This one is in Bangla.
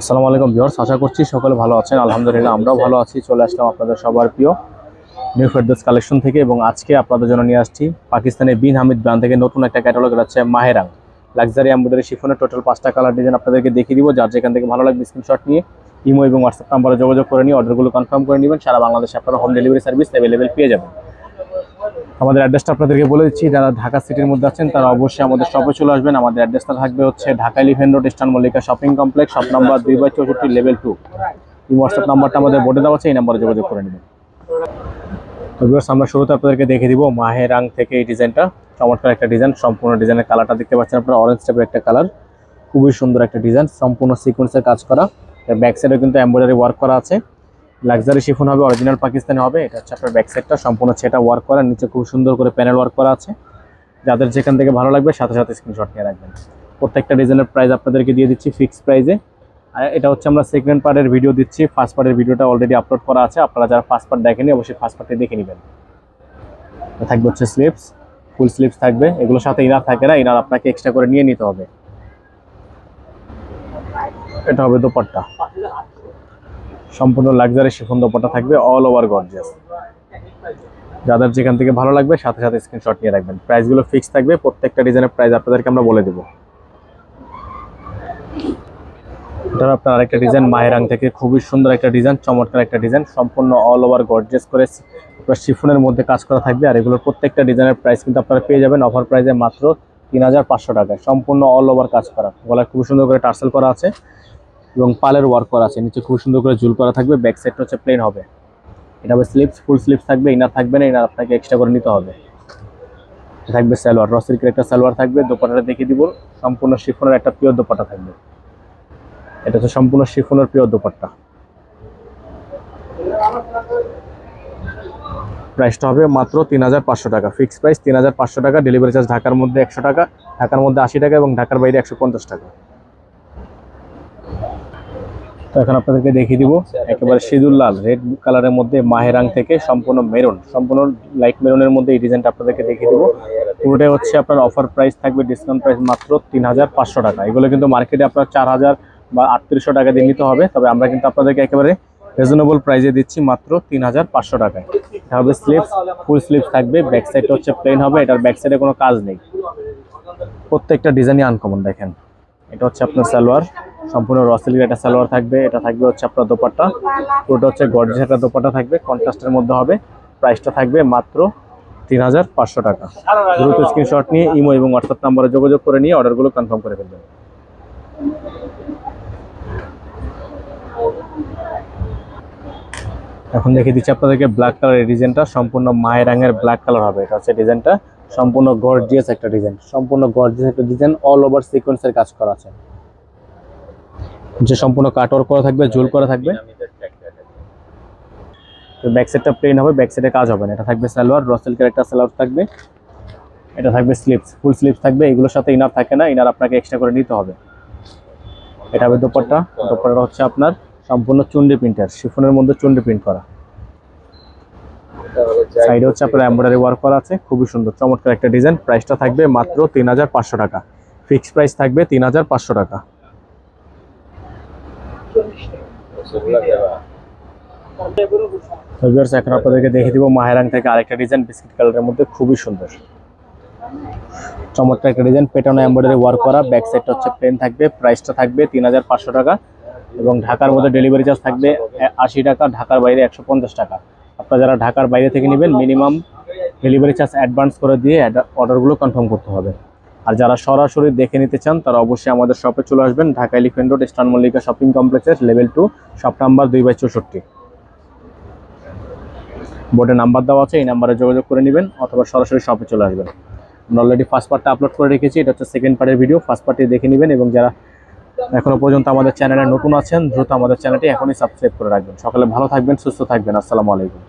আসসালামু আলাইকুম ভিউয়ার্স, আশা করছি সকলে ভালো আছেন। আলহামদুলিল্লাহ আমরাও ভালো আছি, চলে আসলাম আপনাদের সবার প্রিয় নিউ ফেরদোস কালেকশন থেকে এবং আজকে আপনাদের জন্য নিয়ে আসছি পাকিস্তানের বিন হামিদ ব্র্যান্ড থেকে নতুন একটা ক্যাটালগ হচ্ছে মাহেরাং। লাক্সারি এম্বয়ডারি শিফনের টোটাল পাঁচটা কালার ডিজাইন আপনাদেরকে দেখিয়ে দিব। যার যেখান থেকে ভালো লাগবে স্ক্রিনশট নিয়ে ইমো এবং হোয়াটসঅ্যাপ নাম্বারে যোগাযোগ করে নিয়ে অর্ডারগুলো কনফার্ম করে নেবেন। সারা বাংলাদেশে আপনারা হোম ডেলিভারি সার্ভিস অ্যাভেলেবেল পেয়ে যাবেন। আমাদের অ্যাড্রেসটা আপনাদেরকে বলে দিচ্ছি, যারা ঢাকা সিটির মধ্যে আছেন তারা অবশ্যই আমাদের শপে চলে আসবেন। আমাদের অ্যাড্রেসটা থাকবে হচ্ছে Dhaka Elephant Road, Eastern Mallika shopping complex shop number দুই বাই চৌষট্টি লেভেল টু এই হোয়াটসঅ্যাপ নাম্বারটা আমাদের বোর্ডে দেওয়া আছে, এই নাম্বারে যোগাযোগ করে নেবেন। তো আমরা শুরুতে আপনাদেরকে দেখে দিব মাহে রাং থেকে এই ডিজাইনটা। চমৎকার একটা ডিজাইন, সম্পূর্ণ ডিজাইনের কালারটা দেখতে পাচ্ছেন আপনারা অরেঞ্জ টাইপের একটা কালার। খুবই সুন্দর একটা ডিজাইন, সম্পূর্ণ সিকোয়েন্সের কাজ করা। ব্যাক সাইডে কিন্তু এমব্রয়ডারি ওয়ার্ক করা আছে। লাক্সারি শিফন হবে অরিজিনাল পাকিস্তানি হবে। এটা হচ্ছে আপনার ব্যাক সাইডটা সম্পূর্ণ সেটা ওয়ার্ক করা, নিচে খুব সুন্দর করে প্যানেল ওয়ার্ক করা আছে। যাদের যেখান থেকে ভালো লাগবে, সাথে সাথে স্ক্রিনশট নিয়ে রাখবেন। প্রত্যেকটা ডিজাইনের প্রাইস আপনাদেরকে দিয়ে দিচ্ছি ফিক্সড প্রাইসে আর এটা হচ্ছে আমরা সেকেন্ড পার্টের ভিডিও দিচ্ছি। ফার্স্ট পার্টের ভিডিওটা অলরেডি আপলোড করা আছে। আপনারা যারা ফার্স্ট পার্ট দেখেনি অবশ্যই ফার্স্ট পার্টে দেখে নেবেন। থাকবে হচ্ছে স্লিপস ফুল স্লিপস থাকবে। এগুলোর সাথে ইনার থাকে না ইনার আপনাকে এক্সট্রা করে নিয়ে নিতে হবে। এটা হবে দোপাট্টা। সম্পূর্ণ লাক্সারি শিফন দোপাট্টা থাকবে অল ওভার গর্জিয়াস যাদের যেখান থেকে ভালো লাগবে, সাথে সাথে স্ক্রিনশট নিয়ে রাখবেন। প্রাইসগুলো ফিক্স থাকবে, প্রত্যেকটা ডিজাইনের প্রাইস আপনাদেরকে আমরা বলে দেবো। এটা আপনার আরেকটা ডিজাইন মাহেরাং থেকে খুবই সুন্দর একটা ডিজাইন চমৎকার একটা ডিজাইন সম্পূর্ণ অল ওভার গর্জিয়াস করে আপনার শিফনের মধ্যে কাজ করা থাকবে, আর এগুলোর প্রত্যেকটা ডিজাইনের প্রাইস কিন্তু আপনারা পেয়ে যাবেন অফার প্রাইসে মাত্র তিন হাজার পাঁচশো টাকায়। সম্পূর্ণ অল ওভার কাজ করা। গলায় খুব সুন্দর করে টার্সেল করা আছে। এবং পালের ওয়ার্ক করা আছে। নিচে খুব সুন্দর করে ঝুল করা থাকবে, ব্যাক সাইডটা হচ্ছে প্লেন হবে। এটা হবে স্লিপস ফুল স্লিপস থাকবে ইনার থাকবে না ইনার আপনাকে এক্সট্রা করে নিতে হবে। থাকবে সালোয়ার, রসির একটা সালোয়ার থাকবে দোপাটাটা দেখিয়ে দিব। সম্পূর্ণ শিফনের একটা পিওর দোপাটা থাকবে। এটা হচ্ছে সম্পূর্ণ শিফনের পিওর দোপাট্টা। প্রাইসটা হবে মাত্র তিন হাজার পাঁচশো টাকা। ফিক্সড প্রাইস তিন হাজার পাঁচশো টাকা ডেলিভারি চার্জ ঢাকার মধ্যে একশো টাকা, ঢাকার মধ্যে আশি টাকা এবং ঢাকার বাইরে একশো পঞ্চাশ টাকা। তো এখন আপনাদেরকে দেখিয়ে দিব। একেবারে সিঁদুর লাল রেড কালারের মধ্যে মাহেরাং থেকে সম্পূর্ণ মেরুন সম্পূর্ণ লাইট মেরুনের মধ্যে এই ডিজাইনটা আপনাদেরকে দেখিয়ে দেবো। পুরোটাই হচ্ছে আপনার অফার প্রাইস থাকবে ডিসকাউন্ট প্রাইস মাত্র তিন হাজার পাঁচশো টাকা। এগুলো কিন্তু মার্কেটে আপনার চার হাজার বা আটত্রিশশো টাকা দিয়ে নিতে হবে তবে আমরা কিন্তু আপনাদেরকে একেবারে রিজনেবল প্রাইসে দিচ্ছি মাত্র তিন হাজার পাঁচশো টাকায়। এটা হবে স্লিপস ফুল স্লিপস থাকবে ব্যাক সাইডটা হচ্ছে প্লেন হবে এটার ব্যাক সাইডে কোনো কাজ নেই। প্রত্যেকটা ডিজাইনই আনকমন দেখেন। এটা হচ্ছে আপনার সালোয়ার। সম্পূর্ণ রসেলির একটা সালোয়ার থাকবে, এটা থাকবে হচ্ছে আপনার দোপাট্টা। পুরোটা হচ্ছে গর্জিয়াস একটা দোপাট্টা থাকবে কন্ট্রাস্টের মধ্যে হবে। প্রাইসটা থাকবে মাত্র তিন হাজার পাঁচশো টাকা। দ্রুত স্ক্রিনশট নিয়ে ইমো এবং হোয়াটসঅ্যাপ নাম্বারে যোগাযোগ করে নিয়ে অর্ডারগুলো কনফার্ম করে ফেলবেন। এখন দেখে দিচ্ছি আপনাদেরকে ব্ল্যাক কালারের ডিজাইনটা সম্পূর্ণ মায়ের রঙের ব্ল্যাক কালার হবে এটা হচ্ছে ডিজাইনটা সম্পূর্ণ গর্জিয়াস একটা ডিজাইন সম্পূর্ণ গর্জিয়াস একটা ডিজাইন অল ওভার সিকোয়েন্সের কাজ করা আছে। যে সম্পূর্ণ কাটওয়ার করা থাকবে ঝুল করা থাকবে। তো ব্যাক সাইডটা প্লেন হবে ব্যাক সাইডে কাজ হবে না। এটা থাকবে সালোয়ার রসেলকের একটা সালোয়ার থাকবে। এটা থাকবে স্লিপস ফুল স্লিপস থাকবে এগুলোর সাথে ইনার থাকে না ইনার আপনাকে এক্সট্রা করে নিতে হবে। এটা হবে দোপাট্টা দোপাট্টা হচ্ছে আপনার সম্পূর্ণ চুন্ডি প্রিন্টার শিফনের মধ্যে চুন্ডি প্রিন্ট করা। সাইডে হচ্ছে আপনার এমব্রয়ডারি ওয়ার্ক করা আছে খুবই সুন্দর চমৎকার একটা ডিজাইন প্রাইসটা থাকবে মাত্র তিন হাজার পাঁচশো টাকা। ফিক্সড প্রাইস থাকবে তিন হাজার পাঁচশো টাকা। এখন আপনাদেরকে দেখে দিব মাহেরাং থেকে আরেকটা ডিজাইন বিস্কিট কালারের মধ্যে খুবই সুন্দর। চমৎকার একটা ডিজাইন পেটানো এমব্রয়ডারি ওয়ার্ক করা ব্যাক সাইডটা হচ্ছে প্লেন থাকবে প্রাইসটা থাকবে তিন হাজার পাঁচশো টাকা এবং ঢাকার মধ্যে ডেলিভারি চার্জ থাকবে আশি টাকা, ঢাকার বাইরে একশো পঞ্চাশ টাকা। আপনারা যারা ঢাকার বাইরে থেকে নেবেন মিনিমাম ডেলিভারি চার্জ অ্যাডভান্স করে দিয়ে অর্ডারগুলো কনফার্ম করতে হবে। আর যারা সরাসরি দেখে নিতে চান, তারা অবশ্যই আমাদের শপে চলে আসবেন Dhaka Elephant Road Eastern Mallika shopping কমপ্লেক্সের লেভেল টু শপ নাম্বার দুই বাই চৌষট্টি। বোর্ডে নাম্বার দেওয়া আছে, এই নাম্বারে যোগাযোগ করে নেবেন অথবা সরাসরি শপে চলে আসবেন। আমরা অলরেডি ফার্স্ট পার্টটা আপলোড করে রেখেছি, এটা হচ্ছে সেকেন্ড পার্টের ভিডিও ফার্স্ট পার্টটি দেখে নেবেন এবং যারা এখনও পর্যন্ত আমাদের চ্যানেলে নতুন আছেন, দ্রুত আমাদের চ্যানেলটি এখনই সাবস্ক্রাইব করে রাখবেন। সকালে ভালো থাকবেন, সুস্থ থাকবেন, আসসালামু আলাইকুম।